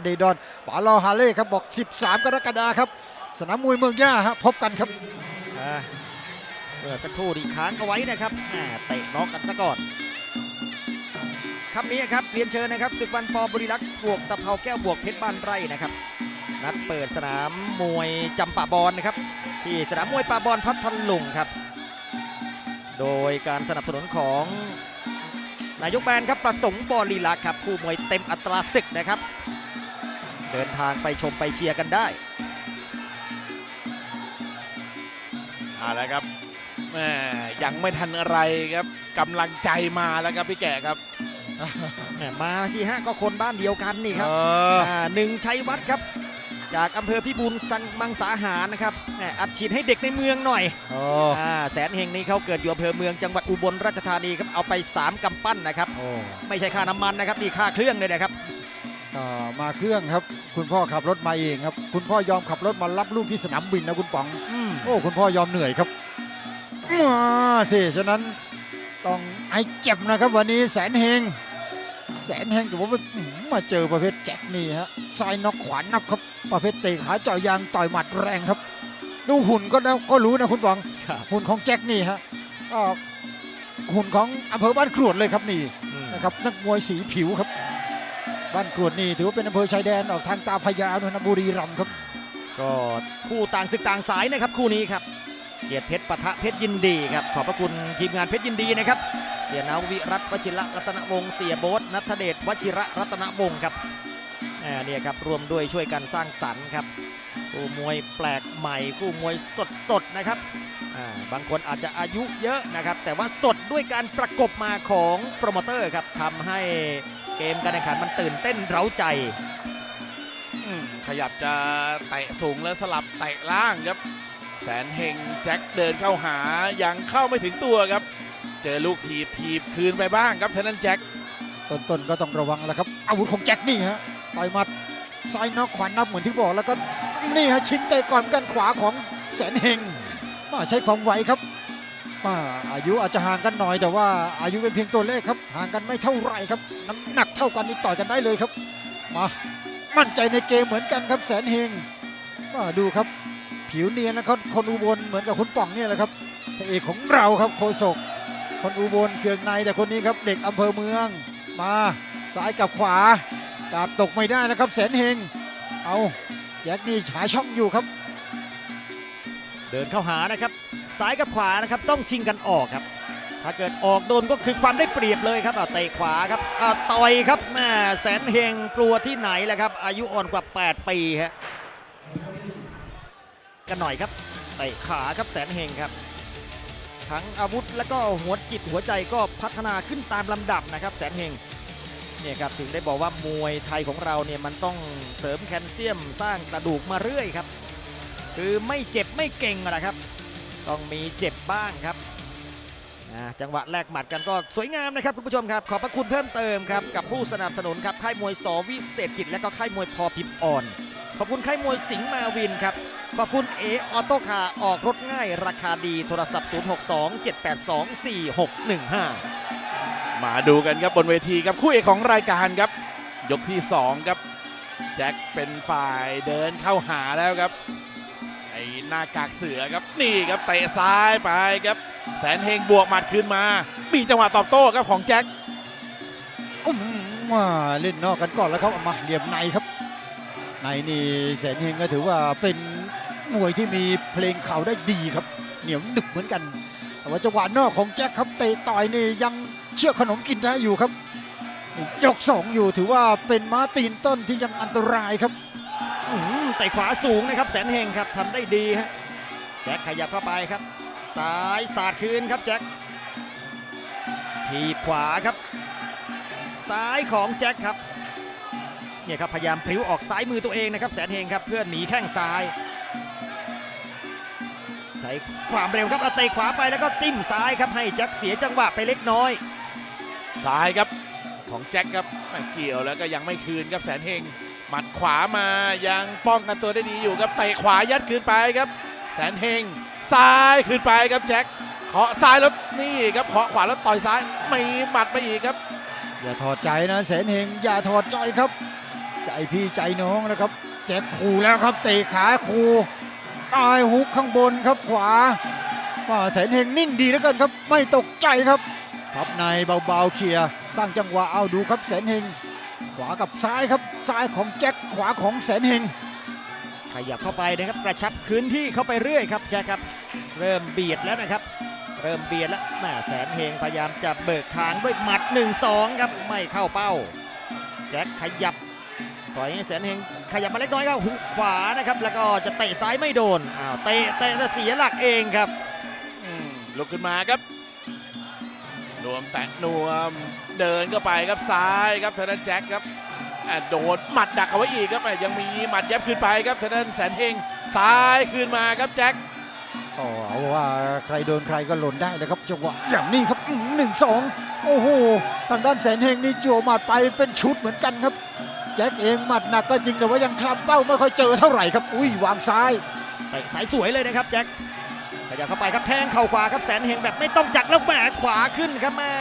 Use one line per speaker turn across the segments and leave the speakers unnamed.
เดดอนปาลอฮาเล่ครับบอก 13 กรกฎาคมครับ สนามมวยเมืองย่าฮะพบกันครับ
เมื่อสักครู่ดีค้างเอาไว้นะครับเตะน็อกกันซะก่อนครับนี้ครับเรียนเชิญนะครับศึกวันฟอร์บุรีรักษ์บวกตะเภาแก้วบวกเพชรบ้านไร่นะครับ นัดเปิดสนามมวยจำปาบอลนะครับ ที่สนามมวยปาบอลพัทลุงครับ โดยการสนับสนุนของนายกแบนครับประสงค์บริลักษ์ครับคู่มวยเต็มอัตราศึกนะครับ เดินทางไปชมไปเชียร์กันได้
เอาละครับแหม่ยังไม่ทันอะไรครับกำลังใจมาแล้วครับพี่แก่ครับ
แหม่มาสิฮะก็คนบ้านเดียวกันนี่ครับ
เออ
อ่าหนึ่งชัยวัฒน์ครับ จากอำเภอพิบูลสังมังสาหารนะครับแหม่อัดฉีดให้เด็กในเมืองหน่อยอ่าแสนเฮงนี้เขาเกิดอยู่อำเภอเมืองจังหวัดอุบลราชธานีครับเอาไป 3กำปั้นนะครับ
โอ้
ไม่ใช่ค่าน้ำมันนะครับนี่ค่าเครื่องเลยนะครับ
อ่ามาเครื่องครับ คุณพ่อขับรถมาเองครับ คุณพ่อยอมขับรถมารับลูกที่สนามบินนะคุณป๋องโอ้คุณพ่อยอมเหนื่อยครับมาสิฉะนั้นต้องให้เจ็บนะครับ วันนี้แสนเฮงแสนเฮงแต่ว่าอื้อหือมาเจอประเภทแจ็คนี่ฮะซ้ายนอกขวานับครับ ประเภทเตะขาเจาะยางต่อยหมัดแรงครับ ดูหุ่นก็นะก็รู้นะคุณป๋อง
ครับ
หุ่นของแจ็คนี่ฮะก็หุ่นของอำเภอบ้านกรวดเลยครับนี่นะครับนักมวยสีผิวครับ บ้านกรวดนี่ถือว่าเป็นอำเภอชายแดนออกทางตาพญานนบุรีรัมย์ครับ
ก็คู่ต่างศึกต่างสายนะครับคู่นี้ครับ เกียรติเพชรปะทะเพชรยินดีครับขอบพระคุณทีมงานเพชรยินดีนะครับ เสียนาวิรัตวชิระรัตนวงศ์เสียโบ๊ทนัทเดชวชิระรัตนวงศ์ครับอ่าเนี่ยครับรวมด้วยช่วยกันสร้างสรรค์ครับคู่มวยแปลกใหม่คู่มวยสดสดๆนะครับอ่าบางคนอาจจะอายุเยอะนะครับ แต่ว่าสดด้วยการประกบมาของโปรโมเตอร์ครับทำให้ เกมการแข่งขันมันตื่นเต้นเร้าใจ
อืมขยับจะเตะสูงแล้วสลับเตะล่างครับ แสนเฮงแจ็คเดินเข้าหายังเข้าไม่ถึงตัวครับ เจอลูกทีบทีบคืนไปบ้างครับเทนนันแจ็ค
ต้นๆก็ต้องระวังแล้วครับ อาวุธของแจ็คนี่ฮะต่อยหมัดซ้ายนอกขวานับเหมือนที่บอกแล้วก็นี่ฮะชิงเตะก่อนกันขวาของแสนเฮงมาใช้ความไวครับ มาอายุอาจจะห่างกันหน่อยแต่ว่าอายุเป็นเพียงตัวเลขครับ ห่างกันไม่เท่าไหร่ครับ น้ำหนักเท่ากันนี่ต่อยกันได้เลยครับ มามั่นใจในเกมเหมือนกันครับแสนเฮงมาดูครับ ผิวเนียนนะครับคนอุบลเหมือนกับคุณป่องเนี่ยแหละครับพระเอกของเราครับโคศก คนอุบลเคืองในแต่คนนี้ครับ เด็กอำเภอเมือง มาซ้ายกับขวา การตกไม่ได้นะครับ แสนเฮงเอาแจ็คนี่หาช่องอยู่ครับ
เดินเข้าหานะครับ ซ้ายกับขวานะครับต้องชิงกันออกครับ ถ้าเกิดออกโดนก็คือความได้เปรียบเลยครับเตะขวาครับอะต่อยครับแม่แสนเฮงกลัวที่ไหนแหละครับ อายุอ่อนกว่า 8 ปีฮะกันหน่อยครับเตะขาครับแสนเฮงครับ ทั้งอาวุธแล้วก็หัวจิตหัวใจก็พัฒนาขึ้นตามลำดับนะครับแสนเฮงเนี่ยครับถึงได้บอกว่ามวยไทยของเราเนี่ยมันต้องเสริมแคลเซียมสร้างกระดูกมาเรื่อยครับ คือไม่เจ็บไม่เก่งนะครับ ต้องมีเจ็บบ้างครับจังหวะแลกหมัดกันก็สวยงามนะครับคุณผู้ชมครับขอบพระคุณเพิ่มเติมครับกับผู้สนับสนุนครับค่ายมวยสวิเศษกิจและก็ค่ายมวยพอพิมอ่อน ขอบคุณค่ายมวยสิงห์มาวินครับขอบคุณเอออโต้คาออกรถง่าย ราคาดีโทรศัพท์ 062 782 4615
มาดูกันครับบนเวทีครับคู่เอกของรายการครับ ยกที่สองครับ แจ็คเป็นฝ่ายเดินเข้าหาแล้วครับ หน้ากากเสือครับนี่ครับเตะซ้ายไปครับแสนเฮงบวกหมัดคืนมามีจังหวะตอบโต้ครับของแจ็ค
อุ้มมาเล่นนอกกันก่อนแล้วครับเอามาเหลี่ยมในครับ ในนี่แสนเฮงก็ถือว่าเป็นมวยที่มีเพลงเข่าได้ดีครับ เหนียวหนึบเหมือนกัน แต่ว่าจังหวะนอกของแจ็คครับเตะต่อยนี่ยังเชื่อขนมกินได้อยู่ครับนี่ยกสองอยู่ถือว่าเป็นม้าตีนต้นที่ยังอันตรายครับ
เตะขวาสูงนะครับแสนเฮงครับทำได้ดีฮะแจ็คขยับเข้าไปครับซ้ายสาดคืนครับแจ็คทีขวาครับ ซ้ายของแจ็คครับเนี่ยครับพยายามพลิ้วออกซ้ายมือตัวเองนะครับแสนเฮงครับเพื่อหนีแข้งซ้ายใช้ความเร็วครับเอาเตะขวาไปแล้วก็จิ้มซ้ายครับให้แจ็คเสียจังหวะไปเล็กน้อย
ซ้ายครับของแจ็คครับแม่เกี่ยวแล้วก็ยังไม่คืนครับแสนเฮง หมัดขวามายังป้องกันตัวได้ดีอยู่ครับเตะขวายัดคืนไปครับ แสนเฮงซ้ายคืนไปครับแจ็คเคาะซ้ายแล้วนี่ครับเคาะขวาแล้วต่อยซ้ายไมีหมัดไปอีกครับ
อย่าถอดใจนะแสนเฮงอย่าถอดใจครับ ใจพี่ใจน้องนะครับแจ็คขู่แล้วครับเตะขาขู่ตายฮุกข้างบนครับขวาว่าแสนเฮงนิ่งดีเหลือเกินครับ ไม่ตกใจครับพับในเบาๆเคลียร์สร้างจังหวะเอาดูครับแสนเฮง ขวากับซ้ายครับซ้ายของแจ็คขวาของแสนเฮง
ขยับเข้าไปนะครับกระชับพื้นที่เข้าไปเรื่อยครับแจ็คครับเริ่มเบียดแล้วนะครับ เริ่มเบียดแล้วแม่แสนเฮงพยายามจะเบิกทางด้วยหมัด 1-2 ครับไม่เข้าเป้า แจ็คขยับปล่อยให้แสนเฮงขยับมาเล็กน้อยครับหุกขวานะครับ แล้วก็จะเตะซ้ายไม่โดนอ้าวเตะเตะแต่เสียหลักเองครับ
อืมลุกขึ้นมาครับ นวมแตะนวม เดินเข้าไปครับซ้ายครับเทนนันแจ็คครับอะโดนหมัดดักเอาไว้อีกครับอะยังมีหมัดยับขึ้นไปครับเทนนันแสนเฮงซ้ายคืนมาครับแจ็ค
ก็เอาว่าใครโดนใครก็หล่นได้เลยครับจังหวะอย่างนี้ครับหนึ่งสองโอ้โหทางด้านแสนเฮงนี่จั่วหมัดไปเป็นชุดเหมือนกันครับ แจ็คเองหมัดหนักก็จริงแต่ว่ายังคลำเป้าไม่ค่อยเจอเท่าไหร่ครับอุ้ยวางซ้าย
เตะสายสวยเลยนะครับแจ็ค ขยับเข้าไปครับแทงเข่าขวาครับแสนเฮงแบบไม่ต้องจัดแล้วแหมขวาขึ้นครับแม่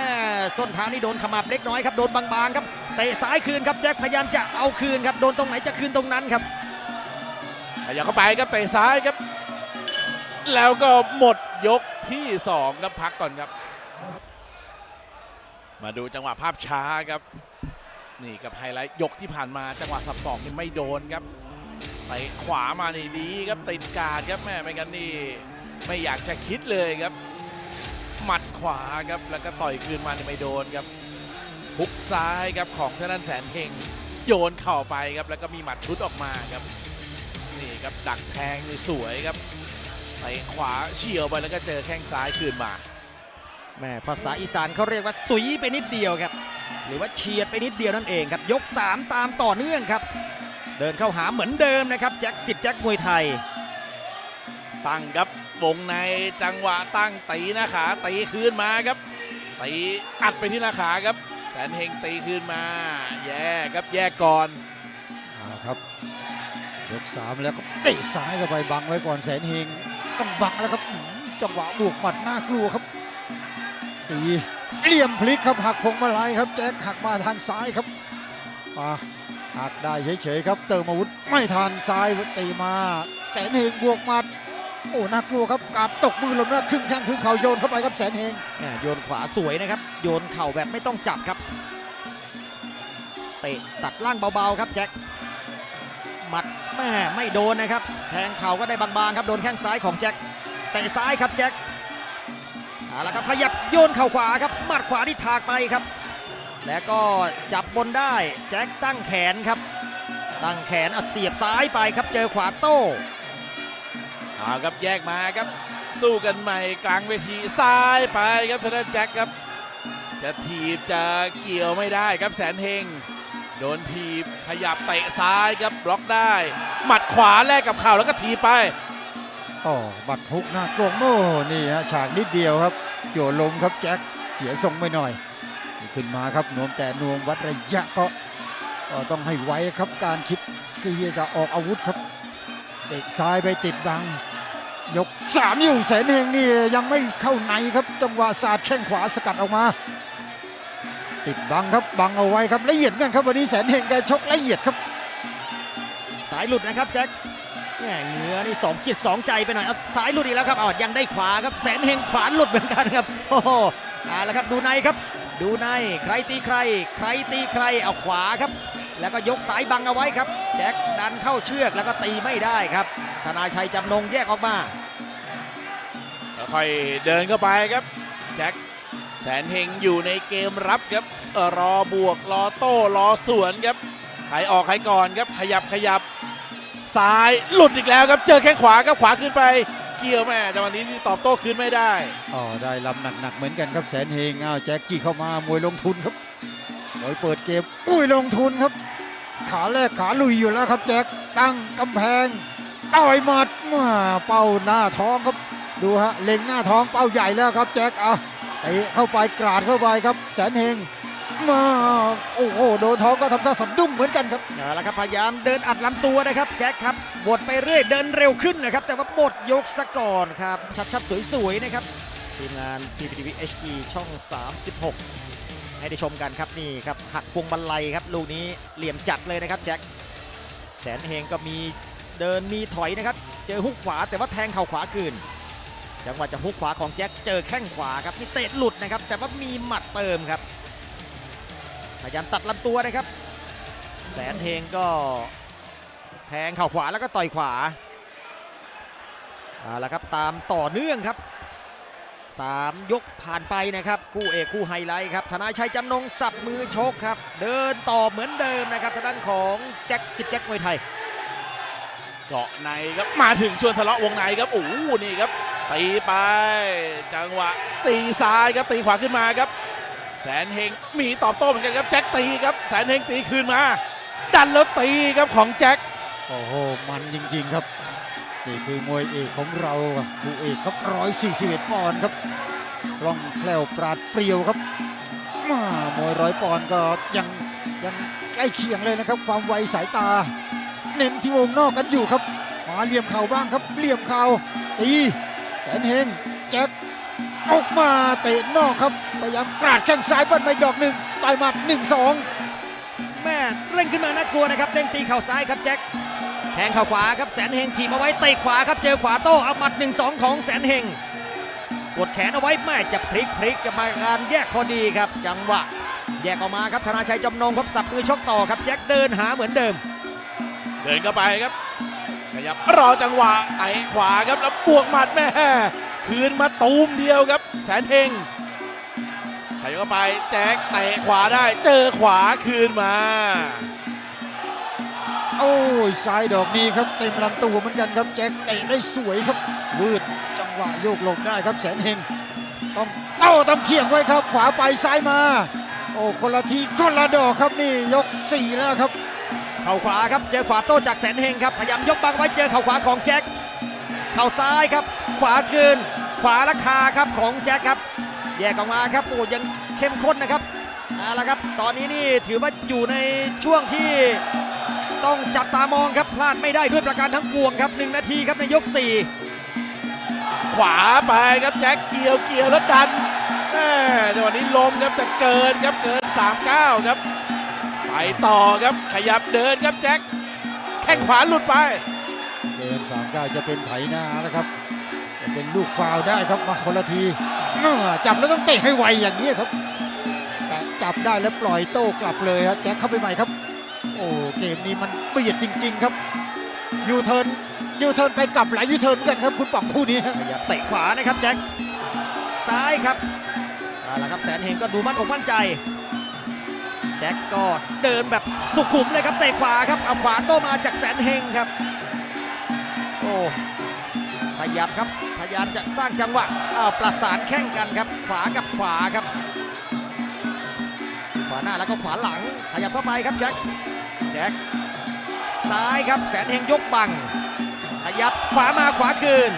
ส้นเท้านี่โดนขมับเล็กน้อยครับโดนบางๆครับเตะซ้ายคืนครับแจ็คพยายามจะเอาคืนครับโดนตรงไหนจะคืนตรงนั้นครับ
ขยับเข้าไปครับเตะซ้ายครับ แล้วก็หมดยกที่สองครับพักก่อนครับ มาดูจังหวะภาพช้าครับนี่กับไฮไลท์ยกที่ผ่านมาจังหวะสับสองนี่ไม่โดนครับเตะขวามานี่ดีครับติดการครับแม่ไม่งั้นนี่ ไม่อยากจะคิดเลยครับ หมัดขวาครับแล้วก็ต่อยคืนมานี่ไม่โดนครับฮุกซ้ายครับของท่านันแสนเฮงโยนเข่าไปครับแล้วก็มีหมัดชุดออกมาครับนี่ครับดักแทงสวยครับเตะขวาเฉียวไปแล้วก็เจอแข้งซ้ายคืนมา
แม่ภาษาอีสานเขาเรียกว่าสุยไปนิดเดียวครับหรือว่าเฉียดไปนิดเดียวนั่นเองครับยก 3 ตามต่อเนื่องครับ เดินเข้าหาเหมือนเดิมนะครับแจ็คสิทธิ์แจ็คมวยไทย
ตั้งครับวงในจังหวะตั้งตีหน้าขาตีคืนมาครับตีอัดไปที่หน้าขาครับ แสนเฮงตีคืนมา แย่ครับแย่ก่อน
เอาครับยกสามแล้วก็เตะซ้ายเข้าไปบังไว้ก่อนแสนเฮงต้องบังแล้วครับจังหวะบวกหมัดน่ากลัวครับตีเหลี่ยมพลิกครับหักพงมาลัยครับแจ็คหักมาทางซ้ายครับมาหักได้เฉยๆครับ เติมอาวุธไม่ทันซ้ายตีมาแสนเฮงบวกหมัด โอ้น่ากลัวครับกาดตกมือลงหน้าครึ่งแข้งครึ่งเข่าโยนเข้าไปครับแสนเฮง
โยนขวาสวยนะครับ โยนเข่าแบบไม่ต้องจับครับเตะตัดล่างเบาๆครับแจ็คหมัดแม่ไม่โดนนะครับ แทงเข่าก็ได้บางๆครับโดนแข้งซ้ายของแจ็คเตะซ้ายครับแจ็คเอาละครับขยับโยนเข่าขวาครับหมัดขวาที่ถากไปครับ แล้วก็จับบนได้แจ็คตั้งแขนครับ ตั้งแขนเสียบซ้ายไปครับเจอขวาโต้
เอาครับแยกมาครับ สู้กันใหม่กลางเวทีซ้ายไปครับธนาแจ็คครับ จะถีบจะเกี่ยวไม่ได้ครับแสนเฮงโดนถีบขยับเตะซ้ายครับบล็อกได้ หมัดขวาแลกกับเข่าแล้วก็ถีบไป
อ๋อบัดฮุกหน้ากลงโอ้นี่ฮะฉากนิดเดียวครับโยนลมครับแจ็คเสียทรงไปหน่อย ขึ้นมาครับนวมแต่นวมวัดระยะก็ก็ต้องให้ไวครับการคิดที่จะออกอาวุธครับเตะซ้ายไปติดบัง ยกสามอยู่แสนเฮงนี่ยังไม่เข้าในครับจังหวะสาดแข้งขวาสกัดออกมาติดบังครับบังเอาไว้ครับละเอียดกันครับวันนี้แสนเฮงแกชกละเอียดครับ
สายหลุดนะครับแจ็คแหม่เหงือนี่สองจิตสองใจไปหน่อยเอาสายหลุดอีกแล้วครับอ๋อยังได้ขวาครับแสนเฮงขวาหลุดเหมือนกันครับโอ้โหเอาละครับดูในครับ ดูในใครตีใคร ใครตีใครเอาขวาครับ แล้วก็ยกสายบังเอาไว้ครับ แจ็คดันเข้าเชือกแล้วก็ตีไม่ได้ครับธนาชัยจำนงแยกออกมา
ค่อยๆ เดินเข้าไปครับ แจ็คแสนเฮงอยู่ในเกมรับครับ รอบวกรอโต้รอสวนครับใครออกใครก่อนครับ ขยับขยับซ้ายหลุดอีกแล้วครับ เจอแข้งขวาครับขวาขึ้นไปเกี่ยวแม่จังหวะนี้ตอบโต้คืนไม่ได้
อ๋อได้ลำหนักๆเหมือนกันครับแสนเฮงอ้าวแจ็คจี้เข้ามามวยลงทุนครับมวยเปิดเกมอุ้ยลงทุนครับ ขาแรกขาลุยอยู่แล้วครับแจ็คตั้งกำแพงต่อยหมัดมาเป้าหน้าท้องครับ ดูฮะเล็งหน้าท้องเป้าใหญ่แล้วครับแจ็คเอาเตะเข้าไปกราดเข้าไปครับแสนเฮงมาโอ้โหโดนท้องก็ทำท่าสะดุ้งเหมือนกันครับ
เอาละครับพยายามเดินอัดลำตัวนะครับแจ็คครับบดไปเรื่อยเดินเร็วขึ้นนะครับ แต่ว่าบดยกสะก่อนครับ ชัดๆ สวยๆ นะครับ ทีมงาน PPTV HD ช่อง 36 ให้ได้ชมกันครับนี่ครับ หักพวงมาลัยครับ ลูกนี้เหลี่ยมจัดเลยนะครับแจ็คแสนเฮงก็มีเดินมีถอยนะครับ เจอฮุกขวาแต่ว่าแทงเข่าขวาคืน จังหวะจะฮุกขวาของแจ็คเจอแข้งขวาครับนี่เตะหลุดนะครับ แต่ว่ามีหมัดเติมครับ พยายามตัดลำตัวนะครับ แสนเฮงก็แทงเข่าขวาแล้วก็ต่อยขวาเอาละครับตามต่อเนื่องครับสามยกผ่านไปนะครับ คู่เอกคู่ไฮไลท์ครับธนาชัยจำนงสับมือชกครับ เดินต่อเหมือนเดิมนะครับทางด้านของแจ็คสิบแจ็คมวยไทย
เกาะในครับมาถึงชวนทะเลาะวงในครับโอ้โหนี่ครับ ตีไป จังหวะ ตีซ้ายครับตีขวาขึ้นมาครับ แสนเฮงมีตอบโต้เหมือนกันครับแจ็คตีครับแสนเฮงตีคืนมา ดันแล้วตีครับของแจ็ค
โอ้โหมันจริงๆครับนี่คือมวยเอกของเราคู่เอกครับ141ปอนด์ครับร่องแคล่วปราดเปรียวครับมามวยร้อยปอนด์ก็ยังยังใกล้เคียงเลยนะครับ ความไวสายตา เน้นที่วงนอกกันอยู่ครับ มาเหลี่ยมเข่าบ้างครับเหลี่ยมเข่าตี แสนเฮงแจ็คออกมาเตะนอกครับพยายามกราดแข้งซ้ายเบิ้ลไปดอกหนึ่งต่อยหมัดหนึ่งสอง
แม่เร่งขึ้นมาน่ากลัวนะครับเด้งตีเข่าซ้ายครับแจ็คแทงเข่าขวาครับแสนเฮงถีบเอาไว้เตะขวาครับเจอขวาโต้เอาหมัด1 2 ของแสนเฮงกดแขนเอาไว้แม่จะพลิกพลิกกับมาการแยกพอดีครับจังหวะแยกออกมาครับธนาชัยจำนงครับสับมือชกต่อครับแจ็คเดินหาเหมือนเดิม
เดินเข้าไปครับข ยับรอจังหวะไต่ขวาครับแล้วบวกหมัดแม่คืนมาตูมเดียวครับ แสนเฮงขยับเข้าไปแจ็คเตะขวาได้เจอขวาคืนมา
โอ้ยซ้ายดอกนี้ครับเต็มลำตัวเหมือนกันครับแจ็คเตะได้สวยครับวืดจังหวะโยกหลบได้ครับแสนเฮงต้องเต้าต้องเขี่ยงไว้ครับ ขวาไปซ้ายมา โอ้คนละทีคนละดอกครับนี่ยกสี่แล้วครับ
เข่าขวาครับเจอขวาโต้จากแสนเฮงครับพยายามยกบังไว้เจอเข่าขวาของแจ็คเข่าซ้ายครับ ขวาคืน ขวาราคาครับของแจ็คครับ แยกออกมาครับโอ้ยังเข้มข้นนะครับเอาละครับ ตอนนี้นี่ถือว่าอยู่ในช่วงที่ต้องจับตามองครับพลาดไม่ได้ด้วยประการทั้งปวงครับหนึ่งนาทีครับในยก 4
ขวาไปครับแจ็คเกี่ยวเกี่ยวแล้วดันแม่จังหวะนี้ล้มครับแต่เกินครับเกิน 39 ครับ ไปต่อครับขยับเดินครับแจ็คแข้งขวาหลุดไป
เดินสามก้าวจะเป็นไถนาแล้วครับจะเป็นลูกฟาวล์ได้ครับมาคนละทีเอ้อจับแล้วต้องเตะให้ไวอย่างนี้ครับ แต่จับได้แล้วปล่อยโต้กลับเลยครับแจ็คเข้าไปใหม่ครับ โอ้เกมนี้มันเบียดจริง ๆ ครับยูเทิร์นยูเทิร์นไปกลับหลายยูเทิร์นเหมือนกันครับคุณป๋องคู่นี้ฮะ
ขยับเตะขวานะครับแจ็คซ้ายครับเอาละครับแสนเฮงก็ดูมั่นอกมั่นใจ แจ็คก็เดินแบบสุขุมเลยครับเตะขวาครับเอาขวาโตมาจากแสนเฮงครับ โอ้ขยับครับพยายามจะสร้างจังหวะอ้าวประสานแข้งกันครับ ขวากับขวาครับ ขวาหน้าแล้วก็ขวาหลังขยับเข้าไปครับแจ็คแจ็คซ้ายครับแสนเฮงยกบัง ขยับขวามาขวาคืน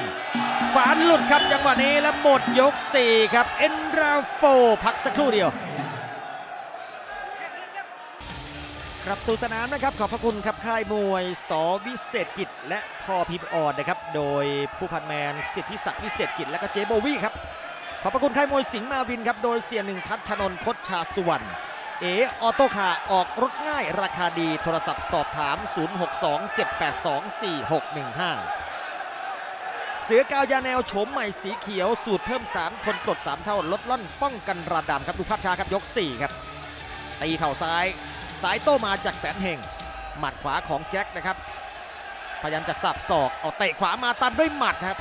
ขวาหลุดครับจังหวะนี้และหมดยก 4 ครับ เอ็นราโฟพักสักครู่เดียว ครับสู่สนามนะครับขอบพระคุณครับค่ายมวยสวิเศษกิจ และพอพิมพ์ออดนะครับ โดยผู้พันแมนสิทธิศักดิ์วิเศษกิจและก็เจโบวี่ครับขอบพระคุณค่ายมวยสิงห์มาวินครับโดยเสียหนึ่งทัชชนนท์คดชาสุวรรณเอออโต้คาออกรถง่ายราคาดีโทรศัพท์สอบถาม 062-782-4615 เสือกาวยาแนวโฉมใหม่สีเขียวสูตรเพิ่มสารทนกรด3เท่าลดล่อนป้องกันระดามครับดูภาพช้าครับยก 4 ครับตีเข่าซ้าย ซ้ายโต้มาจากแสนเฮงหมัดขวาของแจ็คนะครับ พยายามจะสับศอกเอาเตะขวามาตัดด้วยหมัดครับ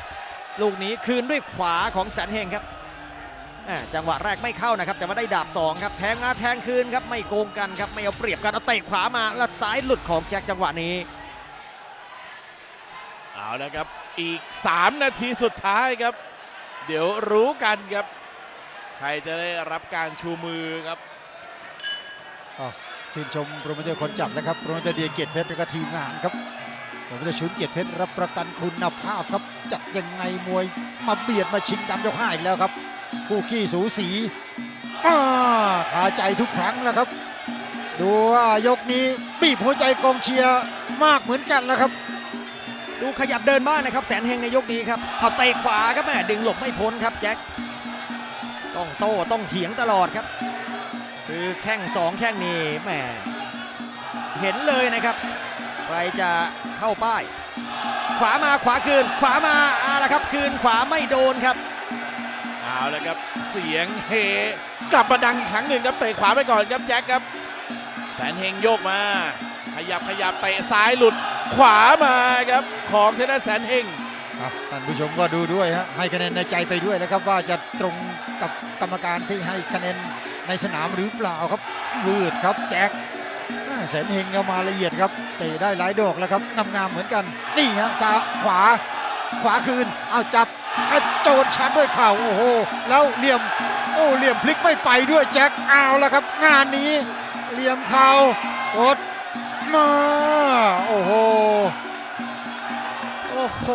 ลูกนี้คืนด้วยขวาของแสนเฮงครับอ่าจังหวะแรกไม่เข้านะครับ แต่ว่าได้ดาบ2ครับแทงมาแทงคืนครับไม่โกงกันครับไม่เอาเปรียบกันเอาเตะขวามาแล้วซ้ายหลุดของแจ็คจังหวะนี้
เอาละครับอีก 3 นาทีสุดท้ายครับ เดี๋ยวรู้กันครับ ใครจะได้รับการชูมือครับ
ชื่นชมโปรโมเตอร์คนจับนะครับโปรโมเตอร์เดียเกียรติเพชรและก็ทีมงานครับโปรโมเตอร์ชุนเกียรติเพชรรับประกันคุณภาพครับ จัดยังไงมวยมาเบียดมาชิงดำยกห้าอีกแล้วครับ คู่ขี้สูสีอาคาใจทุกครั้งแล้วครับ ดูว่ายกนี้บีบหัวใจกองเชียร์มากเหมือนกันแล้วครับ
ดูขยับเดินบ้างนะครับ แสนเฮงในยกนี้ครับเอาเตะขวาครับแม่ดึงหลบไม่พ้นครับแจ็คต้องโต้ต้องเถียงตลอดครับ คือแข้งสองแข้งนี้แหมเห็นเลยนะครับเวรจะเข้าป้าย ขวามาขวาคืน ขวามาเอาละครับ คืนขวาไม่โดนครับ
เอาละครับเสียงเฮกลับมาดังอีกครั้งหนึ่งครับเตะขวาไปก่อนครับแจ็คครับ แสนเฮงโยกมา ขยับขยับเตะซ้ายหลุดขวามาครับของเทนนแสนเฮง
อะท่านผู้ชมก็ดูด้วยฮะให้คะแนนในใจไปด้วยนะครับว่าจะตรงกับกรรมการที่ให้คะแนน ในสนามหรือเปล่าครับวืดครับแจ็คแสนเฮงก็มาละเอียดครับเตะได้หลายดอกแล้วครับงามๆเหมือนกันนี่ฮะซ้ายขวาขวาคืนเอาจับกระโจนชันด้วยเข่าโอ้โหแล้วเหลี่ยมโอ้เหลี่ยมพลิกไม่ไปด้วยแจ็คเอาแล้วครับ งานนี้เหลี่ยมเข่ากดมาโอ้โห
โอ้โห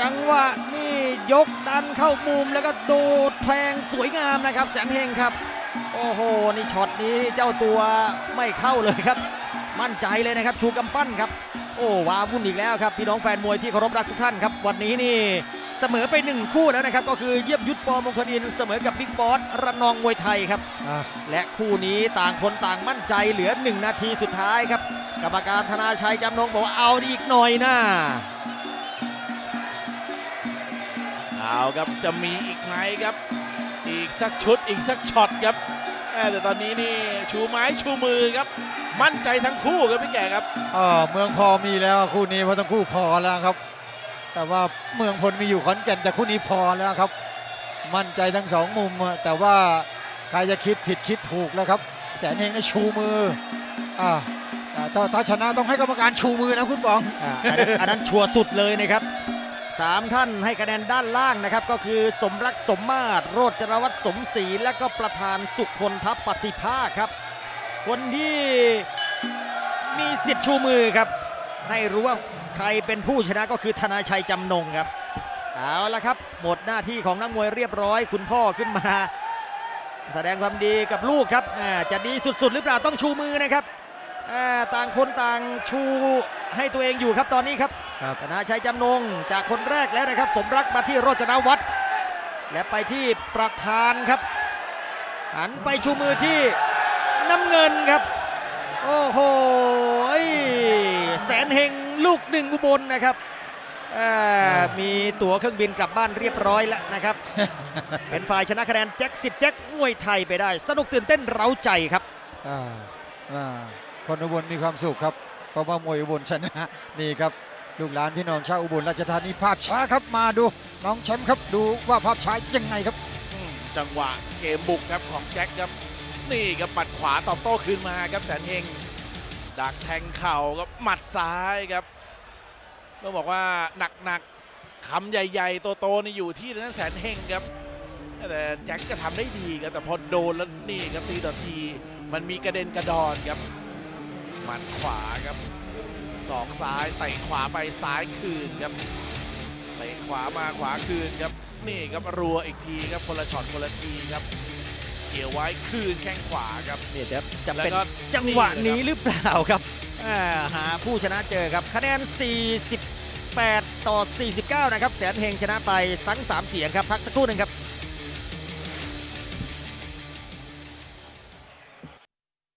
จังหวะนี่ยกดันเข้ามุมแล้วก็โดดแทงสวยงามนะครับ แสนเฮงครับ โอ้โห นี่ช็อตนี้เจ้าตัวไม่เข้าเลยครับ มั่นใจเลยนะครับชูกำปั้นครับ โอ้ว้าวุ่นอีกแล้วครับ พี่น้องแฟนมวยที่เคารพรักทุกท่านครับ วันนี้นี่เสมอไปหนึ่งคู่แล้วนะครับ ก็คือเยี่ยมยุทธปอมงคลินทร์เสมอกับบิ๊กบอสระนองมวยไทยครับ และคู่นี้ต่างคนต่างมั่นใจเหลือ 1 นาทีสุดท้ายครับ กรรมการธนาชัยจำนงบอกว่าเอาอีกหน่อยนะ
เอาครับจะมีอีกไหมครับ อีกสักชุดอีกสักช็อตครับแม่แต่ตอนนี้นี่ชูไม้ชูมือครับ มั่นใจทั้งคู่ครับพี่แก่ครับ
เออเมืองพอมีแล้วคู่นี้เพราะทั้งคู่พอแล้วครับ แต่ว่าเมืองพลมีอยู่ขอนแก่นแต่คู่นี้พอแล้วครับ มั่นใจทั้งสองมุมอะแต่ว่าใครจะคิดผิดคิดถูกแล้วครับแสนเฮงได้ชูมืออ่าแต่ถ้าถ้าชนะต้องให้กรรมการชูมือนะคุณบอง
อ่าอันนั้นอันนั้นชัวร์สุดเลยนะครับ สามท่านให้คะแนนด้านล่างนะครับ ก็คือสมรักสมมาตรโรจนวัฒน์สมศรีและก็ประธานสุคนทัพปฏิภาคครับ คนที่มีสิทธิ์ชูมือครับ ให้รู้ว่าใครเป็นผู้ชนะก็คือธนาชัยจำนงครับ เอาละครับ หมดหน้าที่ของนักมวยเรียบร้อย คุณพ่อขึ้นมา แสดงความดีกับลูกครับจะดีสุดๆ หรือเปล่าต้องชูมือนะครับต่างคนต่างชูให้ตัวเองอยู่ครับตอนนี้ครับ
ครับ
ธนาชัยจำนงจากคนแรกแล้วนะครับ สมรักมาที่โรจนวัฒน์และไปที่ประธานครับ หันไปชูมือที่น้ำเงินครับ โอ้โหแสนเฮงลูกหนึ่งอุบลนะครับอ่ามีตั๋วเครื่องบินกลับบ้านเรียบร้อยแล้วนะครับ เป็นฝ่ายชนะคะแนนแจ็คสิทธิ์แจ็คมวยไทยไปได้ สนุกตื่นเต้นเร้าใจครับ
อ่าอ่าคนอุบลมีความสุขครับเพราะว่ามวยอุบลชนะนี่ครับ ลูกหลานพี่น้องชาวอุบลราชธานีภาพช้าครับมาดูน้องแชมป์ครับดูว่าภาพช้ายังไงครับ
จังหวะเกมบุกครับของแจ็คครับนี่ครับปัดขวาตอบโต้คืนมาครับแสนเฮงดักแทงเข่าครับหมัดซ้ายครับต้องบอกว่าหนักๆคำใหญ่ๆโตๆนี่อยู่ที่นั่นแสนเฮงครับแต่แจ็คก็ทำได้ดีครับแต่พอโดนแล้วนี่ครับตีต่อที มันมีกระเด็นกระดอนครับหมัดขวาครับ ศอกซ้ายเตะขวาไปซ้ายคืนครับเตะขวามาขวาคืนครับนี่ครับรัวอีกทีครับคนละช็อตคนละทีครับเกี่ยวไว้คืนแข้งขวาครับ
เนี่ยจะจะ
แล้ว
เป็น
ก็
จังหวะ
นี่
นี้
เลยครับ
หรือเปล่าครับอ่าหาผู้ชนะเจอครับคะแนน 48 ต่อ 49 นะครับ แสนเฮงชนะไปทั้ง 3 เสียงครับ พักสักครู่หนึ่งครับ